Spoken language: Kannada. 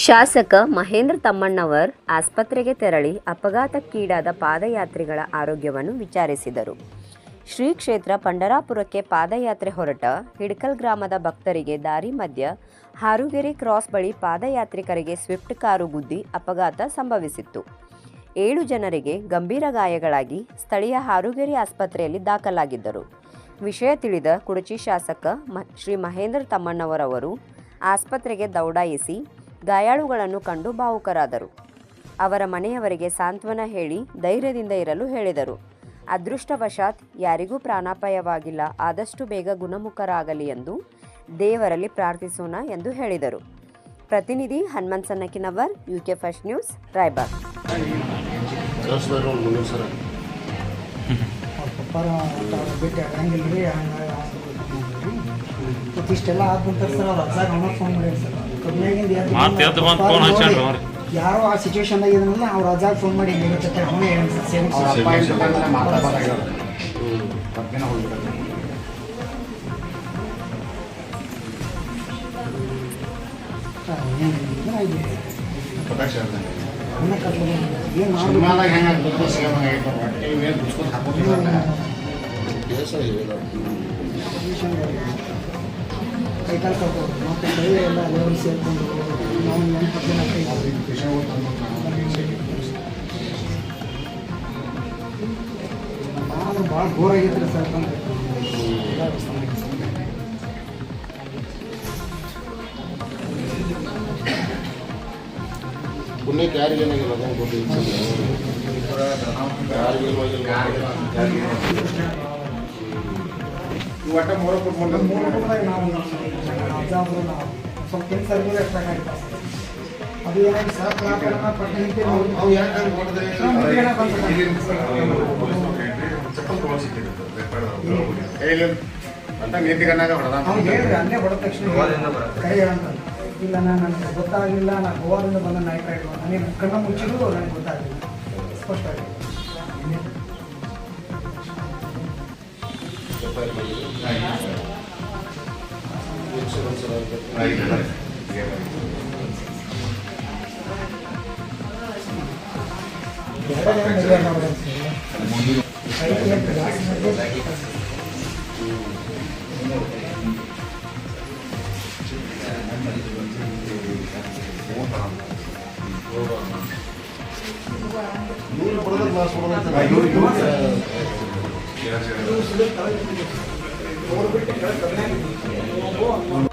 ಶಾಸಕ ಮಹೇಂದ್ರ ತಮ್ಮಣ್ಣವರ್ ಆಸ್ಪತ್ರೆಗೆ ತೆರಳಿ ಅಪಘಾತಕ್ಕೀಡಾದ ಪಾದಯಾತ್ರಿಗಳ ಆರೋಗ್ಯವನ್ನು ವಿಚಾರಿಸಿದರು. ಶ್ರೀ ಕ್ಷೇತ್ರ ಪಂಡರಾಪುರಕ್ಕೆ ಪಾದಯಾತ್ರೆ ಹೊರಟ ಹಿಡ್ಕಲ್ ಗ್ರಾಮದ ಭಕ್ತರಿಗೆ ದಾರಿ ಮಧ್ಯ ಹಾರುಗೆರೆ ಕ್ರಾಸ್ ಬಳಿ ಪಾದಯಾತ್ರಿಕರಿಗೆ ಸ್ವಿಫ್ಟ್ ಕಾರು ಗುದ್ದಿ ಅಪಘಾತ ಸಂಭವಿಸಿತ್ತು. ಏಳು ಜನರಿಗೆ ಗಂಭೀರ ಗಾಯಗಳಾಗಿ ಸ್ಥಳೀಯ ಹಾರುಗೆರೆ ಆಸ್ಪತ್ರೆಯಲ್ಲಿ ದಾಖಲಾಗಿದ್ದರು. ವಿಷಯ ತಿಳಿದ ಕುಡಚಿ ಶಾಸಕ ಮ, ಶ್ರೀ ಮಹೇಂದ್ರ ತಮ್ಮಣ್ಣವರವರು ಆಸ್ಪತ್ರೆಗೆ ದೌಡಾಯಿಸಿ ಗಾಯಾಳುಗಳನ್ನು ಕಂಡು ಭಾವುಕರಾದರು. ಅವರ ಮನೆಯವರಿಗೆ ಸಾಂತ್ವನ ಹೇಳಿ ಧೈರ್ಯದಿಂದ ಇರಲು ಹೇಳಿದರು. ಅದೃಷ್ಟವಶಾತ್ ಯಾರಿಗೂ ಪ್ರಾಣಾಪಾಯವಾಗಿಲ್ಲ, ಆದಷ್ಟು ಬೇಗ ಗುಣಮುಖರಾಗಲಿ ಎಂದು ದೇವರಲ್ಲಿ ಪ್ರಾರ್ಥಿಸೋಣ ಎಂದು ಹೇಳಿದರು. ಪ್ರತಿನಿಧಿ Hanumant Sannakinavar, UK first news, Raibag. ಇಷ್ಟೆಲ್ಲ ಸರ್ ಅವ್ರ ಫೋನ್ ಮಾಡಿ ಸರ್. ಮತ್ತೆ ಎದ್ದು ಬಂದು ಫೋನ್ ಹಚ್ಚಾನ್ರಿ ಅವ್ರು. ಯಾರೋ ಆ ಸಿಚುವೇಶನ್ ಆಗಿದ್ರೆ ಅವ್ರ ಅಜ್ಜಾಗ ಫೋನ್ ಮಾಡಿ ಹಿಂಗೆ ಅವನೇ ಕರ್ಕೊಂಡು ಏನು ಮಾಡಿ ಸಿನಿಮಾದಾಗ ಹೆಂಗೆ ಆಗ್ತದೆ ಸೇಮ್ ಆಗೈತೆ ಹೊಟ್ಟೆ ಮೇಲೆ ಬಿಡ್ಸ್ಕೊಂಡು ಹಾಕೋತಿಲ್ಲ ಕೇಸ ಹೇಳಿದ ಕೈ ಕಾಲು ಕರ್ಕೊಂಡು ಮತ್ತೆ ಕೈ ಎಲ್ಲ ಲೆವೆಲ್ ಸೇರಿಕೊಂಡು ನಾವು ನೆನಪು ಭಾಳ ಭಾಳ ಬೋರ್ ಆಗೈತ್ರಿ ಸರ್ ಬಂದು ಪುಣ್ಯಕ್ಕೆ ಯಾರಿಗೆ ಏನಾಗಿಲ್ಲ ಅದನ್ನು ಯಾರಿಗೆ ಒಟ್ಟ ಮೂರು ಕೊಟ್ಕೊಂಡು ಮೂರು ಕುಟುಂಬದಾಗ ನಾವು ನಾವು ಸ್ವಲ್ಪ ಕೆಲಸ ಎಷ್ಟಾಗಿತ್ತು ಅದು ಏನಾಗಿ ಸರ್ ಪಟ್ಟಣಕ್ಕೆ ಅವು ಹೊಡೆದ ಹೇಳಿದ್ರೆ ಹೊಡೆದ ತಕ್ಷಣ ಇಲ್ಲ ನಾನು ನನಗೆ ಗೊತ್ತಾಗಲಿಲ್ಲ ನಾನು ಗೋವಾದಿಂದ ಬಂದ ನಾಯಕ ಇಡುವ ನನಗೆ ಕಣ್ಣ ಮುಚ್ಚಿದ್ರು ನನಗೆ ಗೊತ್ತಾಗಲಿಲ್ಲ ಸ್ಪಷ್ಟ ಕ್ಲಾಸ್ ನೋಡ್ಬಿಟ್ಟು ಕೆಳಗೆ ಕಮ್ಮಿ